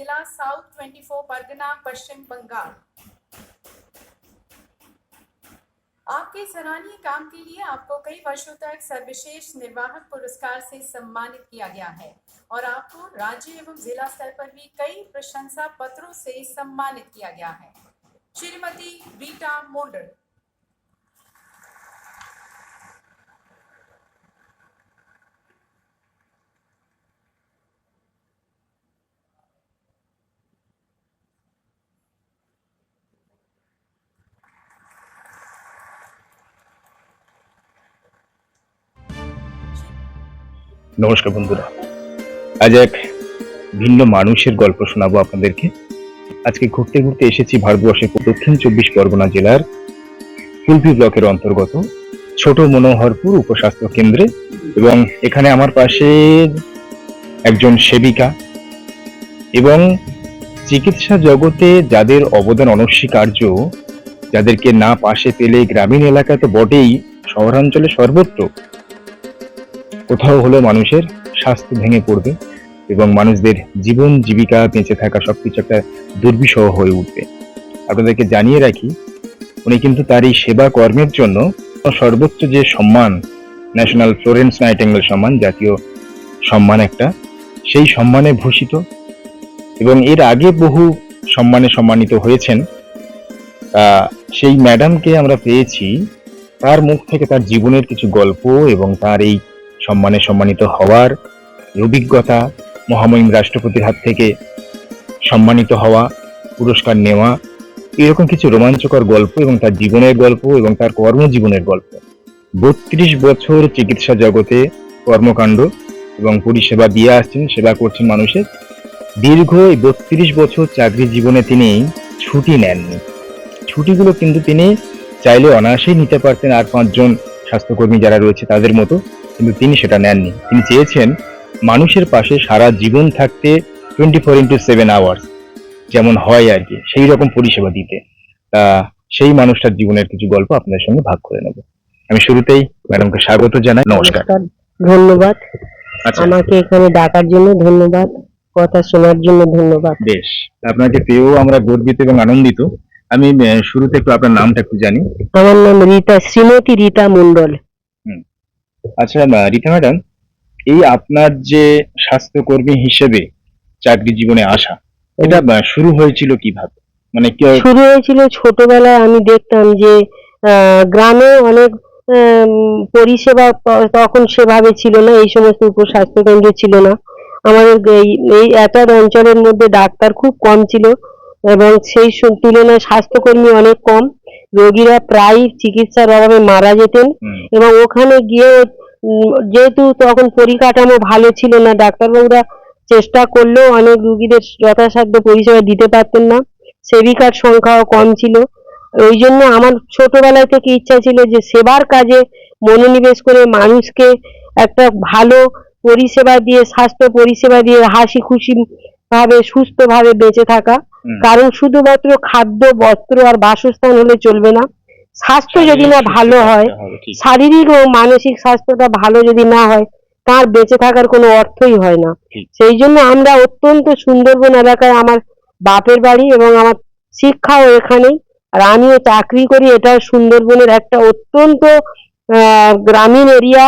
जिला साउथ 24 परगना, पश्चिम बंगाल। आपके सराहनीय काम के लिए आपको कई वर्षों तक सर्वश्रेष्ठ निर्वाहक पुरस्कार से सम्मानित किया गया है और आपको राज्य एवं जिला स्तर पर भी कई प्रशंसा पत्रों से सम्मानित किया गया है। श्रीमती रीटा मोंडल নমস্কার বন্ধুরা। আজ এক ভিন্ন মানুষের গল্প শোনাবো আপনাদেরকে। আজকে ঘুরতে ঘুরতে এসেছি ভারতবর্ষের দক্ষিণ চব্বিশ পরগনা জেলার কুলপি ব্লকের অন্তর্গত ছোট মনোহরপুর উপস্বাস্থ্য কেন্দ্রে এবং এখানে আমার পাশে একজন সেবিকা এবং চিকিৎসা জগতে যাদের অবদান অনস্বীকার্য, যাদেরকে না পাশে পেলে গ্রামীণ এলাকায় তো বটেই, শহরাঞ্চলে সর্বত্র কোথাও হলো মানুষের স্বাস্থ্য ভেঙে পড়বে এবং মানুষদের জীবন জীবিকা বেঁচে থাকা সবকিছু একটা দুর্বিষহ হয়ে উঠবে। আপনাদেরকে জানিয়ে রাখি, উনি কিন্তু তার এই সেবা কর্মের জন্য সর্বোচ্চ যে সম্মান ন্যাশনাল ফ্লোরেন্স নাইটেঙ্গেল সম্মান, জাতীয় সম্মান একটা, সেই সম্মানে ভূষিত এবং এর আগে বহু সম্মানে সম্মানিত হয়েছেন। সেই ম্যাডামকে আমরা পেয়েছি, তার মুখ থেকে তার জীবনের কিছু গল্প এবং তার এই সম্মানে সম্মানিত হওয়ার অভিজ্ঞতা মহামহিম রাষ্ট্রপতির হাত থেকে সম্মানিত হওয়া, পুরস্কার নেওয়া, এরকম কিছু রোমাঞ্চকর গল্প এবং তার জীবনের গল্প এবং তার কর্মজীবনের গল্প। বত্রিশ বছর চিকিৎসা জগতে কর্মকাণ্ড এবং পরিষেবা দিয়ে আসছেন, সেবা করছেন মানুষের। দীর্ঘ এই বত্রিশ বছর চাকরি জীবনে তিনি ছুটি নেননি। ছুটিগুলো কিন্তু তিনি চাইলে অনায়াসেই নিতে পারতেন আর পাঁচজন স্বাস্থ্যকর্মী যারা রয়েছে তাদের মতো। কিন্তু তিনি সেটা নেননি। তিনি চেয়েছেন মানুষের পাশে সারা জীবন থাকতে twenty four into seven hours যেমন হয় আর কি সেই রকম পরিষেবা দিতে। তা সেই মানুষটার জীবনের কিছু গল্প আপনাদের সঙ্গে ভাগ করে নেব। আমি শুরুতেই ম্যাডামকে স্বাগত জানাই। নমস্কার। ধন্যবাদ। আচ্ছা। আমাকে এখানে ডাকার জন্য ধন্যবাদ কথা শোনার জন্য ধন্যবাদ। বেশ আপনাকে পেয়েও আমরা গর্বিত এবং আনন্দিত। আমি শুরুতে একটু আপনার নামটা একটু জানি। আমার নাম রীতা শ্রীমতী রীতা মন্ডল আচ্ছা রীতা ম্যাডাম এই আপনার যে স্বাস্থ্যকর্মী হিসেবে চাকরি জীবনে আসা এটা শুরু হয়েছিল কীভাবে? মানে কি শুরু হয়েছিল ছোটবেলায় আমি দেখতাম যে গ্রামে অনেক পরিষেবা তখন সেভাবে ছিল না এই সমস্ত উপস্বাস্থ্য কেন্দ্র ছিল না। আমাদের এই- এতদ অঞ্চলের মধ্যে ডাক্তার খুব কম ছিল এবং সেই তুলনায় স্বাস্থ্যকর্মী অনেক কম। রোগীরা প্রায় চিকিৎসার অভাবে মারা যেতেন এবং ওখানে গিয়ে যেহেতু তখন পরিকাঠামো ভালো ছিল না ডাক্তারবাবুরা চেষ্টা করলেও অনেক রুগীদের যথাসাধ্য পরিষেবা দিতে পারতেন না। সেবিকার সংখ্যাও কম ছিল। ওই জন্য আমার ছোটবেলায় থেকে ইচ্ছা ছিল যে সেবার কাজে মনোনিবেশ করে মানুষকে একটা ভালো পরিষেবা দিয়ে স্বাস্থ্য পরিষেবা দিয়ে হাসি খুশি ভাবে সুস্থ ভাবে বেঁচে থাকা। কারণ শুধুমাত্র খাদ্য বস্ত্র আর বাসস্থান হলে চলবে না। স্বাস্থ্য যদি না ভালো হয় শারীরিক ও মানসিক স্বাস্থ্যটা ভালো যদি না হয় তার বেঁচে থাকার কোনো অর্থই হয় না। সেই জন্য আমরা অত্যন্ত সুন্দরবন এলাকায় আমার বাপের বাড়ি এবং আমার শিক্ষাও এখানেই আর আমিও চাকরি করি এটা সুন্দরবনের একটা অত্যন্ত আহ, গ্রামীণ এরিয়া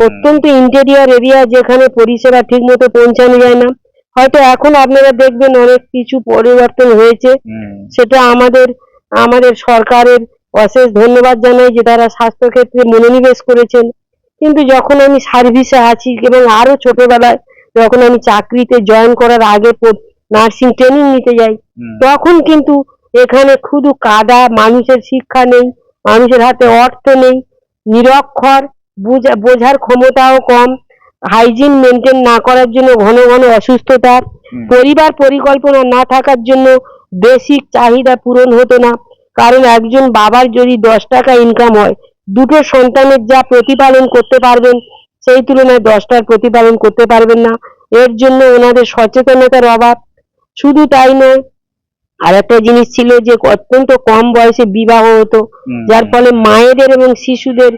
অত্যন্ত ইন্টেরিয়ার এরিয়া যেখানে পরিষেবা ঠিক মতো পৌঁছানো যায় না। হয়তো এখন আপনারা দেখবেন অনেক কিছু পরিবর্তন হয়েছে। সেটা আমাদের আমাদের সরকারের অশেষ ধন্যবাদ জানাই যে তারা স্বাস্থ্য ক্ষেত্রে মনোনিবেশ করেছেন। কিন্তু যখন আমি সার্ভিসে আছি এবং আরও ছোটবেলায় যখন আমি চাকরিতে জয়েন করার আগে নার্সিং ট্রেনিং নিতে যাই তখন কিন্তু এখানে শুধু কাদা মানুষের শিক্ষা নেই মানুষের হাতে অর্থ নেই নিরক্ষর বুঝা- বোঝার ক্ষমতাও কম হাইজিন মেনটেন না করার জন্য ঘন ঘন অসুস্থতা পরিবার পরিকল্পনা না থাকার জন্য বেসিক চাহিদা পূরণ হতো না। কারণ একজন বাবার যদি দশ টাকা ইনকাম হয় দুটো সন্তানের যা প্রতিপালন করতে পারবেন সেই তুলনায় দশটার প্রতিপালন করতে পারবেন না। এর জন্য ওনাদের সচেতনতার অভাব। শুধু তাই নয় আর একটা জিনিস ছিল যে অত্যন্ত কম বয়সে বিবাহ হতো যার ফলে মায়েদের এবং শিশুদের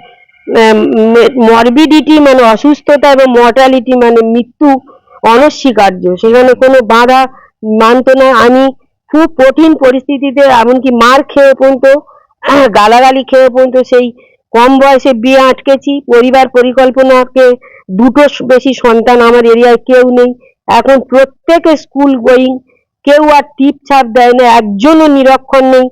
মরবিডিটি মানে অসুস্থতা এবং মর্টালিটি মানে মৃত্যু অনস্বীকার্য। সেখানে কোনো বাধা মানতো না। আমি খুব কঠিন পরিস্থিতিতে এমনকি মার খেয়ে পর্যন্ত গালাগালি খেয়ে পর্যন্ত সেই কম বয়সে বিয়ে আটকেছি পরিবার পরিকল্পনাকে দুটো বেশি সন্তান আমার এরিয়ায় কেউ নেই। এখন প্রত্যেকে স্কুল গোয়িং কেউ আর টিপ ছাপ দেয় না একজনও নিরক্ষর নেই।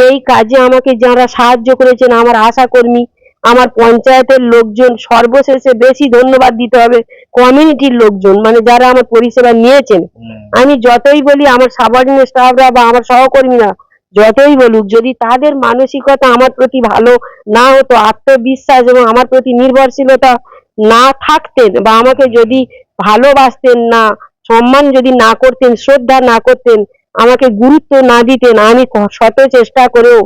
এই- কাজে আমাকে যারা সাহায্য করেছেন আমার আশাকর্মী আমার পঞ্চায়েতের লোকজন সর্বশেষে বেশি ধন্যবাদ দিতে হবে কমিউনিটির লোকজন মানে যারা আমার পরিষেবা নিয়েছেন। আমি যতই বলি আমার সাবঅর্ডিনেট স্টাফরা বা আমার সহকর্মীরা যতই বলুক যদি তাদের মানসিকতা আমার প্রতি ভালো না হতো আত্মবিশ্বাস এবং আমার প্রতি নির্ভরশীলতা না থাকতেন বা আমাকে যদি ভালোবাসতেন না সম্মান যদি না করতেন শ্রদ্ধা না করতেন আমাকে গুরুত্ব না দিতেন আমি শত চেষ্টা করেও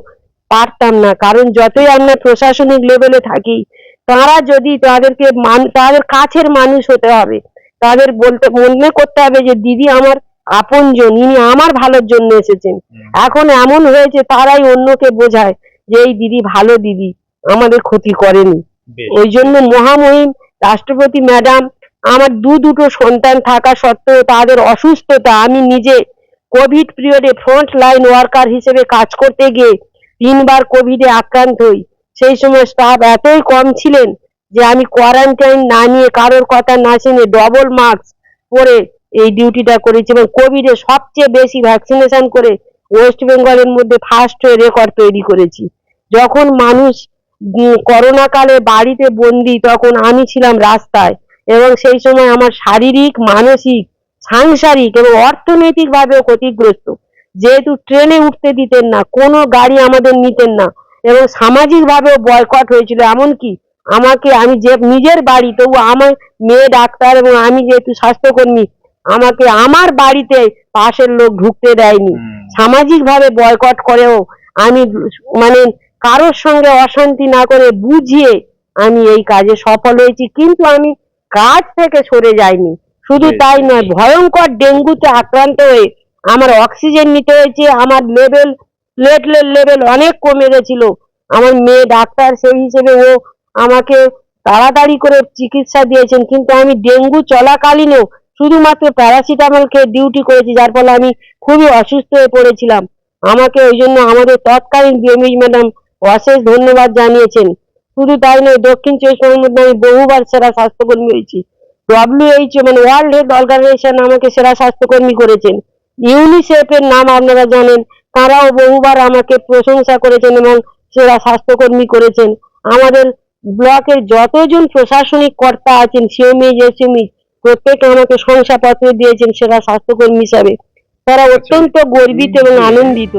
পারতাম না। কারণ যতই আমরা প্রশাসনিক লেভেলে থাকি তারা যদি তাদেরকে মান তাদের কাছের মানুষ হতে হবে তাদের বলতে মনে করতে হবে যে দিদি আমার আপনজন ইনি আমার ভালোর জন্য এসেছেন। এখন এমন হয়েছে তারাই অন্যকে বোঝায় যে এই দিদি ভালো দিদি আমাদের ক্ষতি করেনি। ওই জন্য মহামহিম রাষ্ট্রপতি ম্যাডাম আমার দু দুটো সন্তান থাকা সত্ত্বেও তাদের অসুস্থতা আমি নিজে কোভিড পিরিয়ডে ফ্রন্ট লাইন ওয়ার্কার হিসেবে কাজ করতে গিয়ে তিনবার কোভিডে আক্রান্ত হই। সেই সময় স্টাফ এতই কম ছিলেন যে আমি কোয়ারেন্টাইন না নিয়ে কারোর কথা না শুনে ডবল মাস্ক পরে এই ডিউটিটা করেছি এবং কোভিডে সবচেয়ে বেশি ভ্যাকসিনেশন করে ওয়েস্ট বেঙ্গলের মধ্যে ফার্স্ট হয়ে রেকর্ড তৈরি করেছি। যখন মানুষ উম, করোনা কালে বাড়িতে বন্দি তখন আমি ছিলাম রাস্তায় এবং সেই সময় আমার শারীরিক মানসিক সাংসারিক এবং অর্থনৈতিক ভাবেও ক্ষতিগ্রস্ত। যেহেতু ট্রেনে উঠতে দিতেন না কোনো গাড়ি আমাদের নিতেন না এবং সামাজিক ভাবেও বয়কট হয়েছিল। এমনকি আমাকে আমি যে নিজের বাড়ি তবু আমার মেয়ে ডাক্তার এবং আমি যেহেতু স্বাস্থ্যকর্মী আমাকে আমার বাড়িতে পাশের লোক ঢুকতে দেয়নি। সামাজিক ভাবে বয়কট করেও আমি মানে কারোর সঙ্গে অশান্তি না করে বুঝিয়ে আমি এই কাজে সফল হয়েছি। কিন্তু আমি কাজ থেকে সরে যাইনি। শুধু তাই নয় ভয়ঙ্কর ডেঙ্গুতে আক্রান্ত হয়ে আমার অক্সিজেন নিতে হয়েছে, আমার লেভেল প্লেটলেট লেভেল অনেক কমে গেছিল। আমার মেয়ে ডাক্তার সেই হিসেবে ও আমাকে তাড়াতাড়ি করে চিকিৎসা দিয়েছেন, কিন্তু আমি ডেঙ্গু চলাকালীনও শুধুমাত্র প্যারাসিটামল খেয়ে ডিউটি করেছি, যার ফলে আমি খুবই অসুস্থ হয়ে পড়েছিলাম। আমাকে ওই জন্য আমাদের তৎকালীন বিএমইজ ম্যাডাম অশেষ ধন্যবাদ জানিয়েছেন। শুধু তাই নয়, দক্ষিণ চব্বিশ পরগনার আমি বহুবার সেরা স্বাস্থ্যকর্মী হয়েছি। ডব্লিউএইচও মানে ওয়ার্ল্ড হেলথ অর্গানাইজেশন আমাকে সেরা স্বাস্থ্যকর্মী করেছেন। ইউনিসেফ এর নাম আপনারা জানেন। তারাও বহুবার আমাকে প্রশংসা করেছেন এবং সেরা স্বাস্থ্যকর্মী করেছেন। আমাদের ব্লকের যতজন প্রশাসনিক কর্তা আছেন, সিএমই এসএমই প্রত্যেকে আমাকে শংসাপত্র দিয়েছেন সেরা স্বাস্থ্যকর্মী হিসাবে। তারা অত্যন্ত গর্বিত এবং আনন্দিত।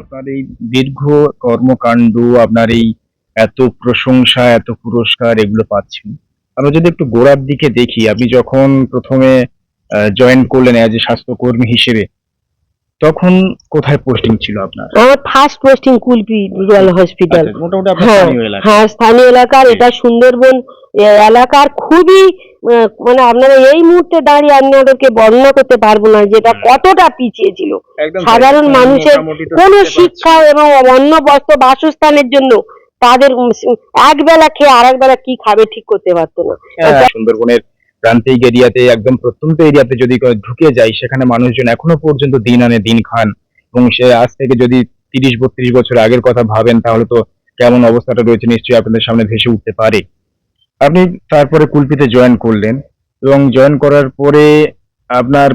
আপনার এই দীর্ঘ কর্মকাণ্ড, আপনার এই এত প্রশংসা, এত পুরস্কার, এগুলো পাচ্ছেন। আমরা যদি একটু গোড়ার দিকে দেখি, আপনি যখন প্রথমে জয়েন করলেন অ্যাজ এ স্বাস্থ্যকর্মী হিসেবে তখন কোথায় পোস্টিং ছিল আপনার? আমার first posting Kulpi rural hospital আচ্ছা, মোটামুটি হ্যাঁ স্থানীয় এলাকা। হ্যাঁ এলাকার এটা সুন্দরবন এলাকার খুবই মানে আপনারা এই মুহূর্তে দাঁড়িয়ে আপনাদেরকে বর্ণনা করতে পারব না যেটা কতটা পিছিয়ে ছিল। সাধারণ মানুষের কোনো শিক্ষা এবং অন্য বস্ত্র বাসস্থানের জন্য তাদের এক বেলা খেয়ে আর এক বেলা কি খাবে ঠিক করতে পারতো না। হ্যাঁ, সুন্দরবনের প্রান্তিক এরিয়াতে একদম প্রত্যন্ত এরিয়াতে যদি ঢুকে যায় সেখানে মানুষজন এখনও পর্যন্ত দিন আনে দিন খান। এবং সে আজ থেকে যদি তিরিশ বত্রিশ বছর আগের কথা ভাবেন তাহলে তো কেমন অবস্থাটা রয়েছে নিশ্চয়ই আপনাদের সামনে ভেসে উঠতে পারে। আপনি তারপরে কুলপিতে জয়েন করলেন এবং জয়েন করার পরে আপনার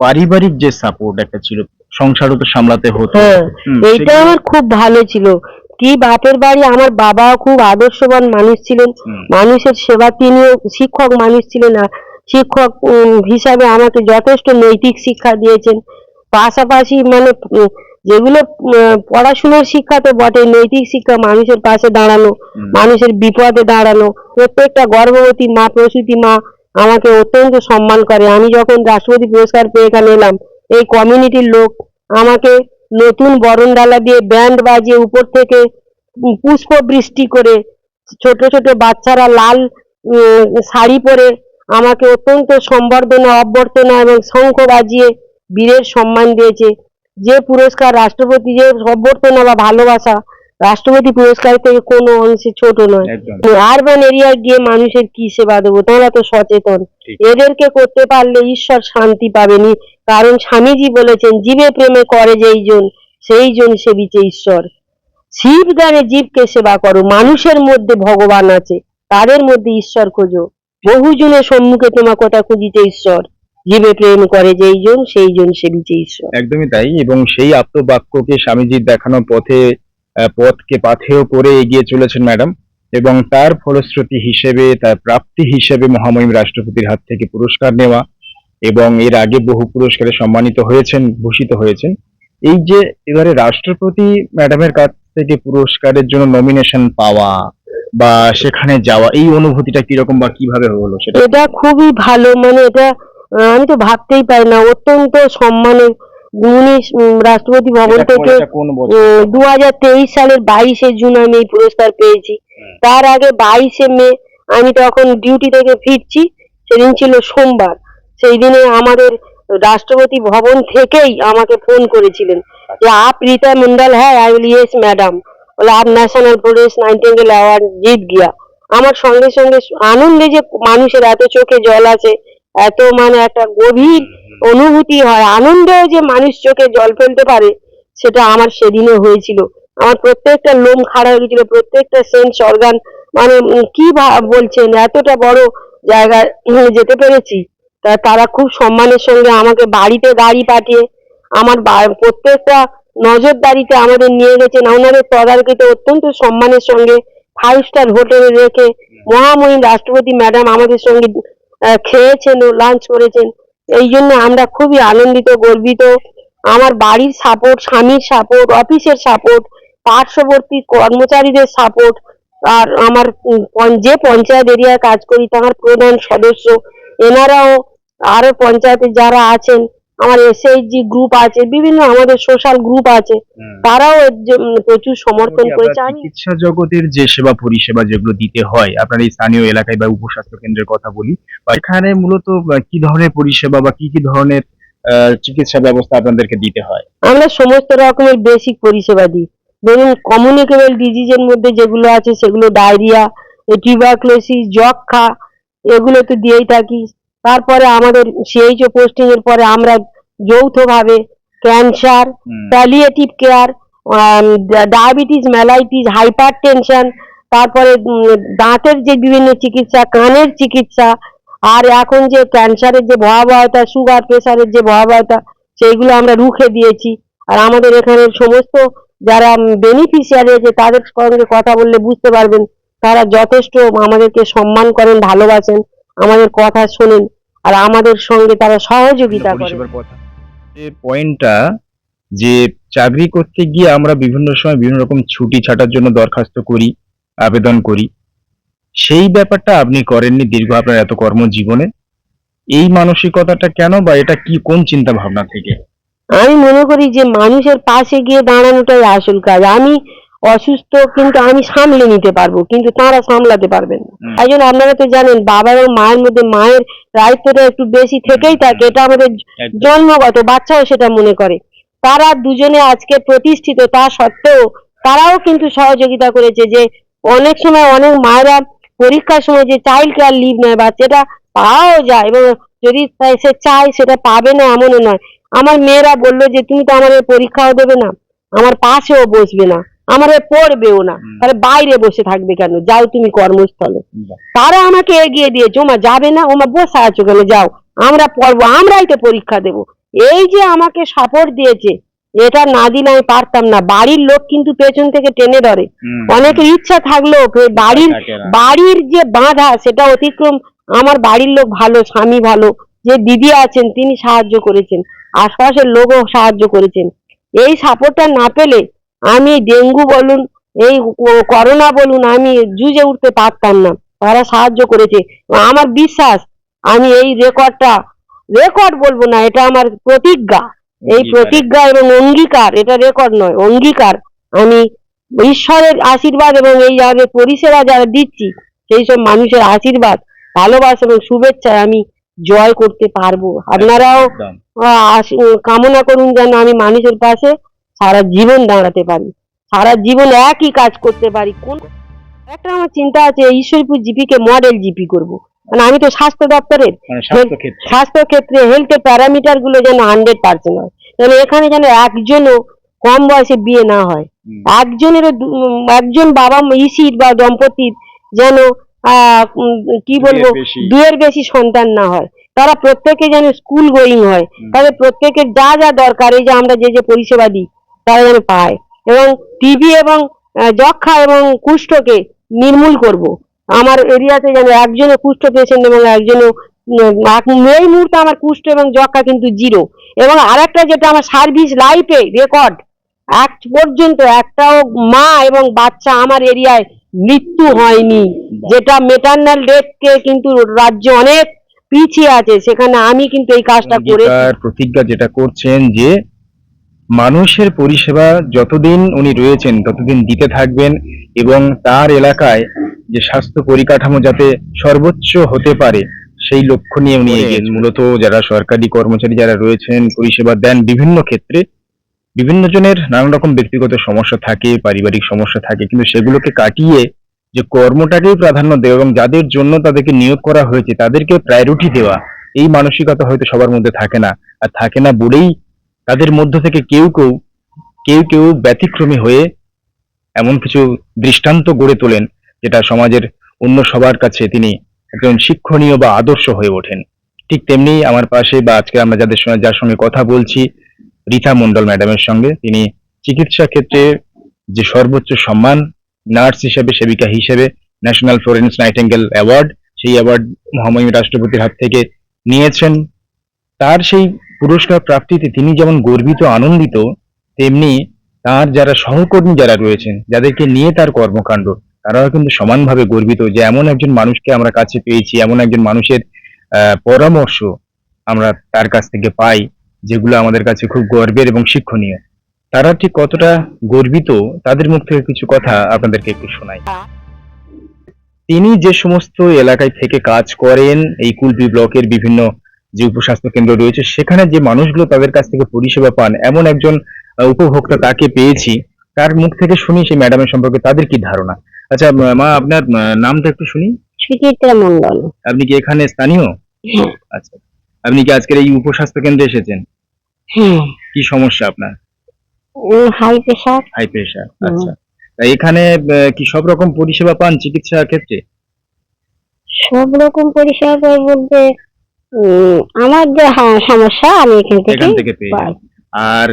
পারিবারিক যে সাপোর্ট একটা ছিল সংসারও তো সামলাতে হতো। হ্যাঁ এইটা আমার খুব ভালো ছিল। কি বাপের বাড়ি? আমার বাবা খুব আদর্শবান মানুষ ছিলেন। মানুষের সেবা তিনিও শিক্ষক মানুষ ছিলেন না শিক্ষক হিসাবে আমাকে যথেষ্ট নৈতিক শিক্ষা দিয়েছেন। পাশাপাশি মানে যেগুলো পড়াশোনার শিক্ষা তো বটে নৈতিক শিক্ষা মানুষের পাশে দাঁড়ানো মানুষের বিপদে দাঁড়ানো। প্রত্যেকটা গর্ভবতী মা প্রসূতি মা আমাকে অত্যন্ত সম্মান করে। আমি যখন রাষ্ট্রপতি পুরস্কার পেয়ে এখানে এলাম এই কমিউনিটির লোক আমাকে নতুন বরণডালা দিয়ে ব্যান্ড বাজিয়ে উপর থেকে পুষ্প বৃষ্টি করে ছোট ছোট বাচ্চারা লাল শাড়ি পরে আমাকে অত্যন্ত সম্বর্ধনা, অভ্যর্থনা এবং শঙ্খ বাজিয়ে বীরের সম্মান দিয়েছে। যে পুরস্কার রাষ্ট্রপতি যে অভ্যর্থনা বা ভালোবাসা রাষ্ট্রপতি পুরস্কার থেকে কোনো অংশে ছোট নয়। আরবান এরিয়ায় গিয়ে মানুষের কি সেবা দেবো? তোমরা তো সচেতন। এদেরকে করতে পারলে ঈশ্বর শান্তি পাবেনি কারণ স্বামীজি বলেছেন জীবে প্রেমে করে যেই জন সেই জন সেবিছে ঈশ্বর। শিব গানে জীবকে সেবা করো। মানুষের মধ্যে ভগবান আছে। তাদের মধ্যে ঈশ্বর খোঁজো। বহুজনের সম্মুখে তোমার কথা খুঁজিতে ঈশ্বর। জীবে প্রেম করে যেই জন সেই জন সেবিছে ঈশ্বর। একদমই তাই। এবং সেই আত্মবাক্যকে স্বামীজির দেখানো পথে পথকে পাথেয় করে এগিয়ে চলেছেন ম্যাডাম এবং তার ফলশ্রুতি হিসেবে, তার প্রাপ্তি হিসেবে মহামহিম রাষ্ট্রপতির হাত থেকে পুরস্কার নেওয়া এবং এর আগে বহু পুরস্কারে সম্মানিত হয়েছেন, ভূষিত হয়েছেন। এই যে এবারে রাষ্ট্রপতি ম্যাডামের কাছ থেকে পুরস্কারের জন্য নমিনেশন পাওয়া বা সেখানে যাওয়া, এই অনুভূতিটা কীরকম বা কীভাবে হলো সেটা? এটা খুবই ভালো মানে এটা আমি তো ভাবতেই পারি না, অত্যন্ত সম্মানের রাষ্ট্রপতি ভবন থেকে দু সালের বাইশে জুন আমি এই পুরস্কার পেয়েছি। তার আগে বাইশে মে আমি তখন ডিউটি থেকে ফিরছি সেদিন ছিল সোমবার। সেই দিনে আমাদের রাষ্ট্রপতি ভবন থেকেই আমাকে ফোন করেছিলেন যে আপ রীতা মন্ডল হ্যাঁ আই উইল ইয়েস ম্যাডাম বলে আপ ন্যাশনাল পুলিশ নাইনটিন অ্যাওয়ার্ড জিত গিয়া। আমার সঙ্গে সঙ্গে আনন্দে যে মানুষের এত চোখে জল আছে এত মানে একটা গভীর অনুভূতি হয়, আনন্দেও যে মানুষ চোখে জল ফেলতে পারে, সেটা আমার সেদিনে হয়েছিল। আমার প্রত্যেকটা লোম খাড়া হয়ে গেছিল, প্রত্যেকটা সেন্স অর্গান মানে কি বলছেন, এতটা বড় জায়গায় যেতে পেরেছি। তা তারা খুব সম্মানের সঙ্গে আমাকে বাড়িতে গাড়ি পাঠিয়ে আমার প্রত্যেকটা নজরদারিতে আমাদের নিয়ে গেছেন ওনাদের তদারকিতে অত্যন্ত সম্মানের সঙ্গে ফাইভ স্টার হোটেলে রেখে মহামহিম রাষ্ট্রপতি ম্যাডাম আমাদের সঙ্গে খেয়েছেন ও লাঞ্চ করেছেন। এই জন্য আমরা খুবই আনন্দিত, গর্বিত। আমার বাড়ির সাপোর্ট স্বামীর সাপোর্ট অফিসের সাপোর্ট পার্শ্ববর্তী কর্মচারীদের সাপোর্ট আর আমার যে পঞ্চায়েত এরিয়ায় কাজ করি, তার প্রধান সদস্য। এনারাও আরও পঞ্চায়েতে যারা আছেন আমার এসএইচজি গ্রুপ আছে বিভিন্ন আমাদের সোশ্যাল গ্রুপ আছে তারাও প্রচুর সমর্থন করেছে। আমি চিকিৎসা জগতের যে সেবা পরিষেবা যেগুলো দিতে হয় আপনার এই স্থানীয় এলাকায় বা উপস্বাস্থ্য কেন্দ্রের কথা বলি বা এখানে মূলত কি ধরনের পরিষেবা বা কি কি ধরনের চিকিৎসা ব্যবস্থা আপনাদেরকে দিতে হয়? আমরা সমস্ত রকমের বেসিক পরিষেবা দিই। ধরুন কমিউনিকেবল ডিজিজের মধ্যে যেগুলো আছে সেগুলো ডায়রিয়া টিউবারক্লোসিস যক্ষা এগুলো তো দিয়েই থাকি। তারপরে আমাদের সিএইচও পোস্টিং এর পরে আমরা যৌথভাবে cancer palliative care diabetes mellitus hypertension তারপরে দাঁতের যে বিভিন্ন চিকিৎসা কানের চিকিৎসা আর এখন যে ক্যান্সারের যে ভয়াবহতা সুগার প্রেশারের যে ভয়াবহতা সেইগুলো আমরা রুখে দিয়েছি। আর আমাদের এখানে সমস্ত যারা বেনিফিশিয়ারি আছে তাদের সঙ্গে কথা বললে বুঝতে পারবেন তারা যথেষ্ট আমাদেরকে সম্মান করেন ভালোবাসেন আমাদের কথা শোনেন। আর আমাদের সঙ্গে তারা সহযোগিতা যে পয়েন্টটা যে চাকরি করতে গিয়ে আমরা বিভিন্ন সময় বিভিন্ন রকম ছুটি ছাটার জন্য দরখাস্ত করি আবেদন করি। সেই ব্যাপারটা আপনি করেননি দীর্ঘ আপনার এত কর্মজীবনে। এই মানসিকতাটা কেন বা এটা কি কোন চিন্তা ভাবনা থেকে? আমি মনে করি যে মানুষের পাশে গিয়ে দাঁড়ানোটাই আসল কাজ। আমি অসুস্থ কিন্তু আমি সামলে নিতে পারব কিন্তু তারা সামলাতে পারবেন না। তাই জন্য আপনারা তো জানেন বাবা এবং মায়ের মধ্যে মায়ের দায়িত্বটা একটু বেশি থেকেই থাকে। এটা আমাদের জন্মগত বাচ্চাও সেটা মনে করে। তারা দুজনে আজকে প্রতিষ্ঠিত তা সত্ত্বেও তারাও কিন্তু সহযোগিতা করেছে যে অনেক সময় অনেক মায়েরা পরীক্ষার সময় যে চাইল্ড কেয়ার লিভ নেয় বাচ্চাটা পাওয়াও যায় এবং যদি সে চায় সেটা পাবে না এমনও নয়। আমার মেয়েরা বলল যে তুমি তো আমাদের পরীক্ষাও দেবে না আমার পাশেও বসবে না। আমার পড়বেও না। তাহলে বাইরে বসে থাকবে কেন? যাও তুমি কর্মস্থলে। তারা আমাকে এগিয়ে দিয়েছে ওমা যাবে না ওমা বসে আছো কেন? যাও আমরা পড়ব আমরাই তো পরীক্ষা দেব। এই যে আমাকে সাপোর্ট দিয়েছে এটা না দিলে আমি পারতাম না। বাড়ির লোক কিন্তু পেছন থেকে টেনে ধরে। হুম। অনেকের ইচ্ছা থাকল বাড়ির বাড়ির যে বাঁধা সেটা অতিক্রম আমার বাড়ির লোক ভালো স্বামী ভালো যে দিদি আছেন তিনি সাহায্য করেছেন। আশপাশের লোকও সাহায্য করেছেন। এই সাপোর্টটা না পেলে আমি ডেঙ্গু বলুন এই করোনা বলুন আমি জুঝে উঠতে পারতাম না। তারা সাহায্য করেছে। আমার বিশ্বাস আমি এই রেকর্ডটা রেকর্ড বলব না এটা আমার প্রতিজ্ঞা। এই প্রতিজ্ঞা এবং অঙ্গীকার এটা রেকর্ড নয় অঙ্গীকার। আমি ঈশ্বরের আশীর্বাদ এবং এই যাদের পরিষেবা যারা দিচ্ছি সেই সব মানুষের আশীর্বাদ ভালোবাসা এবং শুভেচ্ছায় আমি জয় করতে পারব। আপনারাও কামনা করুন যেন আমি মানুষের পাশে সারা জীবন দাঁড়াতে পারি। সারা জীবন একই কাজ করতে পারি। কোন একটা আমার চিন্তা আছে ঈশ্বরপুর জিপিকে মডেল জিপি করব। মানে আমি তো স্বাস্থ্য দপ্তরের মানে স্বাস্থ্য ক্ষেত্রে। হেলথের প্যারামিটারগুলো যেন হান্ড্রেড পার্সেন্ট হয়। যেন এখানে যেন একজনও কম বয়সে বিয়ে না হয়। হুম। একজনেরও একজন বাবা ইসির বা দম্পতির যেন আহ, কি বলব। দুয়ের বেশি সন্তান না হয়। তারা প্রত্যেকে যেন স্কুল গোয়িং হয়। তাদের প্রত্যেকের যা যা দরকার এই যে আমরা যে যে পরিষেবা দিই যেন পায় এবং টিবি এবং যক্ষা এবং কুষ্ঠকে নির্মূল করব। আমার এরিয়াতে যেন একজনও কুষ্ঠ পেশেন্ট এবং একজনও এই মুহূর্তে আমার কুষ্ঠ এবং যক্ষা কিন্তু জিরো এবং আরেকটা যেটা আমার সার্ভিস লাইফে রেকর্ড আজ পর্যন্ত একটাও মা এবং বাচ্চা আমার এরিয়ায় মৃত্যু হয়নি যেটা মেটার্নাল কে কিন্তু রাজ্য অনেক পিছিয়ে আছে সেখানে আমি কিন্তু এই কাজটা করেছি। অঙ্গীকার প্রতিজ্ঞা যেটা করছেন যে মানুষের পরিষেবা যতদিন উনি রয়েছেন ততদিন দিতে থাকবেন এবং তার এলাকায় যে স্বাস্থ্য পরিকাঠামো যাতে সর্বোচ্চ হতে পারে সেই লক্ষ্য নিয়ে উনি এগিয়ে মূলত যারা সরকারি কর্মচারী যারা রয়েছেন পরিষেবা দেন বিভিন্ন ক্ষেত্রে বিভিন্ন জনের নানান রকম ব্যক্তিগত সমস্যা থাকে পারিবারিক সমস্যা থাকে কিন্তু সেগুলোকে কাটিয়ে যে কর্মটাকেই প্রাধান্য দেওয়া এবং যাদের জন্য তাদেরকে নিয়োগ করা হয়েছে তাদেরকে প্রায়োরিটি দেওয়া এই মানসিকতা হয়তো সবার মধ্যে থাকে না। আর থাকে না বলেই তাদের মধ্য থেকে কেউ কেউ কেউ কেউ ব্যতিক্রমী হয়ে এমন কিছু দৃষ্টান্ত গড়ে তোলেন, যেটা সমাজের অন্য সবার কাছে তিনি একজন শিক্ষণীয় বা আদর্শ হয়ে ওঠেন। ঠিক তেমনি আমার পাশে বা আজকে আমরা যাদের সঙ্গে, যার সঙ্গে কথা বলছি, রীতা মন্ডল ম্যাডামের সঙ্গে। তিনি চিকিৎসা ক্ষেত্রে যে সর্বোচ্চ সম্মান নার্স হিসেবে, সেবিকা হিসেবে ন্যাশনাল ফ্লোরেন্স নাইটেঙ্গেল অ্যাওয়ার্ড, সেই অ্যাওয়ার্ড মহামহিম রাষ্ট্রপতির হাত থেকে নিয়েছেন। তার সেই পুরস্কার প্রাপ্তিতে তিনি যেমন গর্বিত, আনন্দিত, তেমনি তার যারা সহকর্মী যারা রয়েছেন, যাদেরকে নিয়ে তার কর্মকাণ্ড, তারাও কিন্তু সমানভাবে গর্বিত যে এমন একজন মানুষকে আমরা কাছে পেয়েছি, এমন একজন মানুষের পরামর্শ আমরা তার কাছ থেকে পাই, যেগুলো আমাদের কাছে খুব গর্বের এবং শিক্ষণীয়। তারা ঠিক কতটা গর্বিত, তাদের মুখ থেকে কিছু কথা আপনাদেরকে একটু শোনাই। তিনি যে সমস্ত এলাকায় থেকে কাজ করেন, এই কুলপি ব্লকের বিভিন্ন যে উপস্বাস্থ্য কেন্দ্র রয়েছে সেখানে যে মানুষগুলো তাদের কাছ থেকে পরিষেবা পান এমন একজন উপভোক্তা তাকে পেয়েছি। তার মুখ থেকে শুনি সেই ম্যাডামের সম্পর্কে তাদের কি ধারণা? আচ্ছা মা- আপনার নামটা একটু শুনি। সুচিত্রা মন্ডল আপনি কি এখানে স্থানীয়? হ্যাঁ। আচ্ছা। আপনি কি আজকের এই উপস্বাস্থ্য কেন্দ্রে এসেছেন? হ্যাঁ। কি সমস্যা আপনার? হাই প্রেশার হাই প্রেশার আচ্ছা। এখানে কি সব রকম পরিষেবা পান চিকিৎসা ক্ষেত্রে? সব রকম পরিষেবা বলতে আমার যে সমস্যা আমি এখান থেকে এখান থেকে পেয়ে যান। আর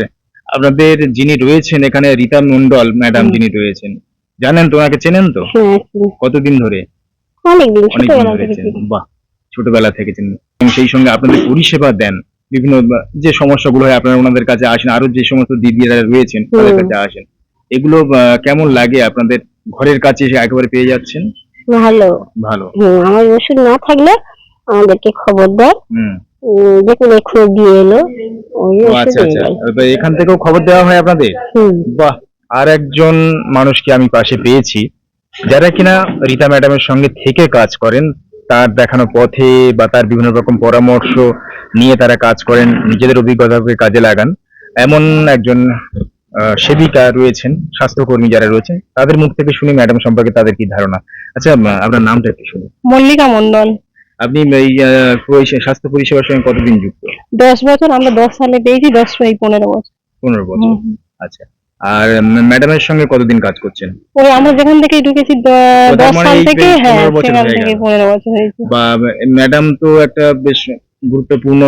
আপনাদের যিনি রয়েছেন এখানে রীতা মন্ডল ম্যাডাম হুম। যিনি রয়েছেন জানেন তো ওনাকে চেনেন তো? হ্যাঁ কতদিন ধরে? অনেকদিন অনেকদিন ছোটবেলা ধরে থেকে চেনেন। বাহ ছোটবেলা থেকে চেনেন এবং সেই সঙ্গে আপনাদের পরিষেবা দেন। বিভিন্ন বা- যে সমস্যাগুলো হয় আপনারা ওনাদের কাছে আসেন আরও যে সমস্ত দিদিরা রয়েছেন তাদের হুম। কাছে আসেন। এগুলো আহ, কেমন লাগে আপনাদের ঘরের কাছে এসে একেবারে পেয়ে যাচ্ছেন? ভালো। ভালো। হুম, আমার ওষুধ না থাকলে আমাদেরকে খবর দেয়। দেখুন এক্ষুনি দিয়ে এলো। আচ্ছা আচ্ছা। এখান থেকেও খবর দেওয়া হয় আপনাদের? বাহ! আর একজন মানুষকে আমি পাশে পেয়েছি। যারা কিনা রীতা ম্যাডামের সঙ্গে থেকে কাজ করেন তার দেখানো পথে বা তার বিভিন্ন রকম পরামর্শ নিয়ে তারা কাজ করেন নিজেদের অভিজ্ঞতাকে কাজে লাগান। এমন একজন আহ, সেবিকা রয়েছেন স্বাস্থ্যকর্মী যারা রয়েছেন তাদের মুখ থেকে শুনি ম্যাডাম সম্পর্কে তাদের কি ধারণা? আচ্ছা আপনার নামটা একটু শুনি মল্লিকা মন্ডল আপনি এই স্বাস্থ্য পরিষেবার সঙ্গে কতদিন যুক্ত? দশ বছর আমরা দশ সালে পেয়েছি দশ এই পনেরো বছর। পনেরো বছর। আচ্ছা। আর ম্যাডামের সঙ্গে কতদিন কাজ করছেন? ওই আমরা যেখান থেকে ঢুকেছি দশ মানে সাল থেকে হ্যাঁ সেখান থেকে পনেরো বছর হয়েছে। বা ম্যাডাম তো একটা বেশ গুরুত্বপূর্ণ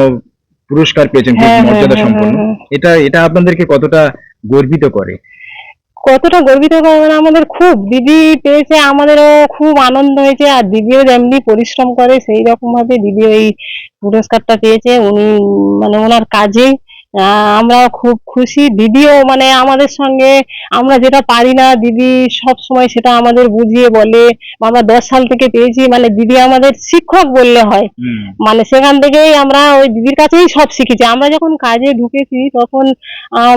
পুরস্কার পেয়েছেন খুব হ্যাঁ, হ্যাঁ, মর্যাদা হ্যাঁ, সম্পন্ন। এটা এটা আপনাদেরকে কতটা গর্বিত করে? কতটা গর্বিত মানে আমাদের খুব, দিদি পেয়েছে, আমাদেরও খুব আনন্দ হয়েছে, আর দিদিও যেমনি পরিশ্রম করে সেই রকম ভাবে দিদি এই পুরস্কারটা পেয়েছে, উনি মানে ওনার কাজে আহ, আমরাও খুব খুশি। দিদিও মানে আমাদের সঙ্গে আমরা যেটা পারি না দিদি সব সময় সেটা আমাদের বুঝিয়ে বলে। আমরা দশ সাল থেকে পেয়েছি মানে দিদি আমাদের শিক্ষক বললে হয়। মানে সেখান থেকেই আমরা ওই দিদির কাছেই সব শিখেছি। আমরা যখন কাজে ঢুকেছি তখন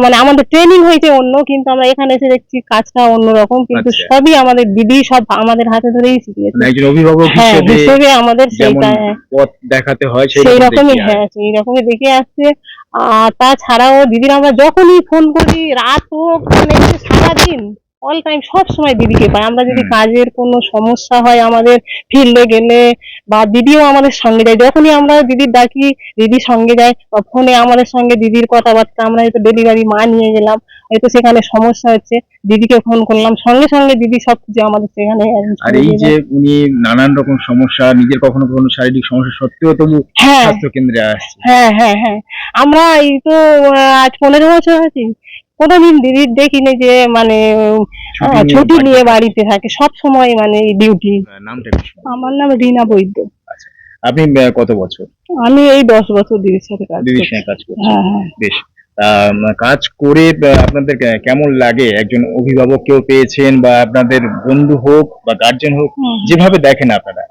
মানে আমাদের ট্রেনিং হয়েছে অন্য কিন্তু আমরা এখানে এসে দেখছি কাজটা অন্যরকম। কিন্তু আচ্ছা। সবই আমাদের দিদি সব আমাদের হাতে ধরেই শিখিয়েছে। মানে একজন অভিভাবক হ্যাঁ হিসেবে আমাদের যেমন সেইটা দেখাতে হয় সেই রকমই হ্যাঁ সেই রকমই দেখে আসছে। আর তাছাড়াও দিদির আমরা যখনই ফোন করি রাত হোক মানে সারাদিন অল টাইম সব সময় দিদিকে পাই আমরা যদি কাজের কোনো সমস্যা হয় আমাদের ফিল্ডে গেলে বা দিদিও আমাদের সঙ্গে যায় যখনই আমরা দিদির ডাকি দিদির সঙ্গে যায় বা ফোনে আমাদের সঙ্গে দিদির কথাবার্তা আমরা হয়তো ডেলিভারি মা নিয়ে গেলাম হয়তো সেখানে সমস্যা হচ্ছে দিদিকে ফোন করলাম সঙ্গে সঙ্গে দিদি সব কিছু আমাদের সেখানে আর এই যে উনি নানান রকম সমস্যা নিজের কখনো কখনো শারীরিক সমস্যা সত্ত্বেও তবু হ্যাঁ। স্বাস্থ্য কেন্দ্রে আসছে। হ্যাঁ হ্যাঁ হ্যাঁ। আমরা এই তো আজ পনেরো বছর আছি। কোনোদিন দিদির দেখিনি যে মানে ছুটি নিয়ে বাড়ি- নিয়ে বাড়িতে থাকে। সব সময় মানে ডিউটি নামটা আমার নাম রিনা বৈদ্য। আপনি আহ, কত বছর? আমি এই দশ বছর দিদির সাথে কাজ দিদির করছি। সঙ্গে কাজ করছেন। হ্যাঁ হ্যাঁ। বেশ। কাজ করে আপনাদের কেমন লাগে? একজন অভিভাবক কেউ পেয়েছেন বা আপনাদের বন্ধু হোক বা গার্জেন হোক যেভাবে দেখেন আপনারা?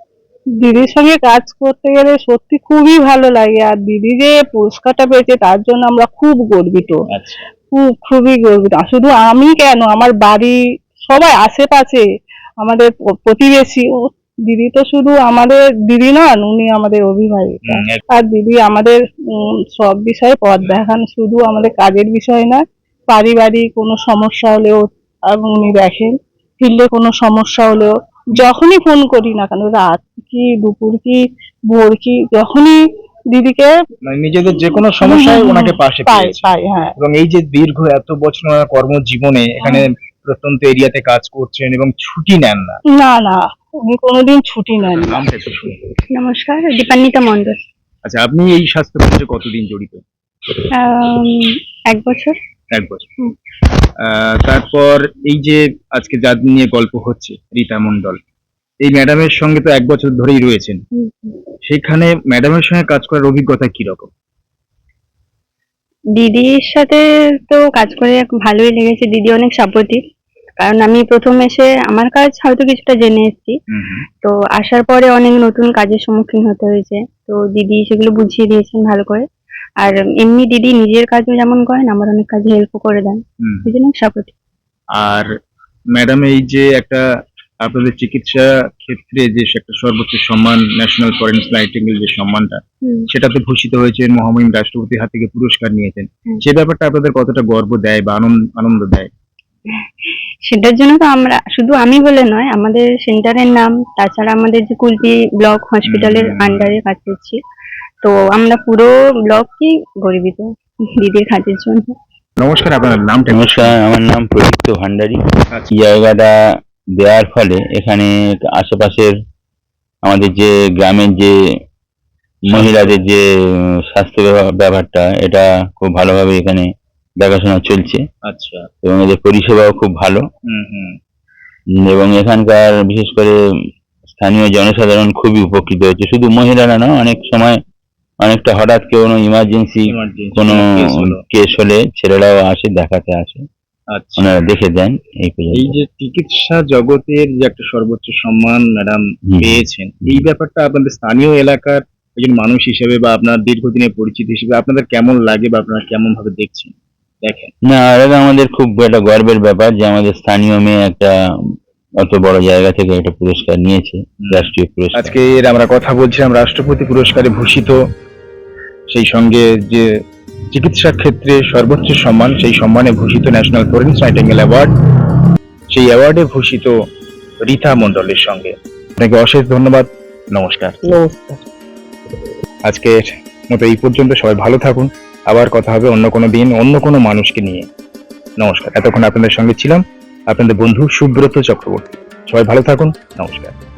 দিদির সঙ্গে কাজ করতে গেলে সত্যি খুবই ভালো লাগে। আর দিদি যে পুরস্কারটা পেয়েছে তার জন্য আমরা খুব গর্বিত। আচ্ছা। খুবই গর্বিত। শুধু আমি কেন? আমার বাড়ি সবাই আশেপাশে আমাদের প্রতিবেশী। দিদি তো শুধু আমাদের দিদি নন উনি আমাদের অভিভাবিকা। আর দিদি আমাদের সব বিষয়ে পথ দেখান। শুধু আমাদের কাজের বিষয় না পারিবারিক কোনো সমস্যা হলেও আর উনি দেখেন। ফিল্ডে কোনো সমস্যা হলেও যখনই ফোন করি না কেন রাত কি দুপুর কি ভোর কি যখনই দিদিকে মানে নিজেদের যে কোনো সমস্যায় ওনাকে পাশে পাই পেয়েছে। পাই হ্যাঁ। এবং এই যে দীর্ঘ এত বছর ওনার কর্মজীবনে এখানে প্রত্যন্ত এরিয়াতে কাজ করছেন এবং ছুটি নেন না। না না উনি কোনোদিন ছুটি নেন না। নামটা একটু শুনুন। নমস্কার দীপান্বিতা মন্ডল আচ্ছা আপনি এই স্বাস্থ্য কেন্দ্রে কতদিন জড়িত? এক বছর। এক বছর। আহ, তারপর এই যে আজকে যার নিয়ে গল্প হচ্ছে রীতা মন্ডল এই ম্যাডামের সঙ্গে তো এক বছর ধরেই রয়েছেন। সেখানে ম্যাডামের সঙ্গে কাজ করার অভিজ্ঞতা কীরকম? দিদির সাথে তো কাজ করে ভালোই লেগেছে। দিদি অনেক সাপোর্টিভ কারণ আমি প্রথম এসে আমার কাজ হয়তো কিছুটা জেনে এসেছি। তো আসার পরে অনেক নতুন কাজের সম্মুখীন হতে হয়েছে। তো দিদি সেগুলো বুঝিয়ে দিয়েছেন ভালো করে। আর এমনি দিদি নিজের কাজও যেমন করেন আমার অনেক কাজে হেল্পও করে দেন। জন্য সাপোর্টিভ আর ম্যাডাম এই যে একটা আপনাদের চিকিৎসা ক্ষেত্রে যে একটা সর্বোচ্চ সম্মান ন্যাশনাল ফরেন্স নাইটিঙ্গেল যে সম্মানটা সেটাতে ভূষিত হয়েছেন মহামহিম রাষ্ট্রপতির হাত থেকে পুরস্কার নিয়েছেন। সে ব্যাপারটা আপনাদের কতটা গর্ব দেয় বা আনন্দ আনন্দ দেয়? সেটার জন্য তো আমরা শুধু আমি বলে নয় আমাদের সেন্টারের নাম তাছাড়া আমাদের যে কুলপি ব্লক হসপিটালের আন্ডারে কাজ করছি। তো আমরা পুরো ব্লকই গর্বিত দিদির কাজের জন্য। নমস্কার আপনার নামটা নমস্কার আমার নাম প্রদীপ্ত ভান্ডারী। আচ্ছা। জায়গাটা দেওয়ার ফলে এখানে আশেপাশের আমাদের যে গ্রামের যে মহিলাদের যে স্বাস্থ্য ব্যাপারটা এটা খুব ভালোভাবে এখানে দেখাশোনা চলছে। আচ্ছা। এবং এদের পরিষেবাও খুব ভালো। হুম হুম। এবং এখানকার বিশেষ করে স্থানীয় জনসাধারণ খুবই উপকৃত হয়েছে শুধু মহিলারা না অনেক সময় অনেকটা হঠাৎ কোনো ইমার্জেন্সি কোনো কেস হলে ছেলেরাও আসে দেখাতে আসে। ওনারা দেখে দেন এই এই যে চিকিৎসা জগতের যে একটা সর্বোচ্চ সম্মান ম্যাডাম। পেয়েছেন এই ব্যাপারটা আপনাদের স্থানীয় এলাকার একজন মানুষ হিসেবে বা আপনার দীর্ঘদিনের পরিচিত হিসেবে আপনাদের কেমন লাগে বা আপনারা কেমন ভাবে দেখছেন? দেখেন। না এটা আমাদের খুব একটা গর্বের ব্যাপার যে আমাদের স্থানীয় মেয়ে একটা অত বড় জায়গা থেকে একটা পুরস্কার নিয়েছে রাষ্ট্রীয় পুরস্কার। আজকে এর আমরা কথা বলছিলাম রাষ্ট্রপতি পুরস্কারে ভূষিত। সেই সঙ্গে যে চিকিৎসা ক্ষেত্রে সর্বোচ্চ সম্মান সেই সম্মানে ভূষিত ন্যাশনাল ফরেন্স নাইটিঙ্গেল অ্যাওয়ার্ড। সেই অ্যাওয়ার্ডে ভূষিত রীতা মণ্ডলের সঙ্গে। আপনাকে অশেষ ধন্যবাদ। নমস্কার। নমস্কার। আজকের মতো এই পর্যন্ত সবাই ভালো থাকুন। আবার কথা হবে অন্য কোনো দিন অন্য কোনো মানুষকে নিয়ে। নমস্কার। এতক্ষণ আপনাদের সঙ্গে ছিলাম আপনাদের বন্ধু সুব্রত চক্রবর্তী। সবাই ভালো থাকুন। নমস্কার।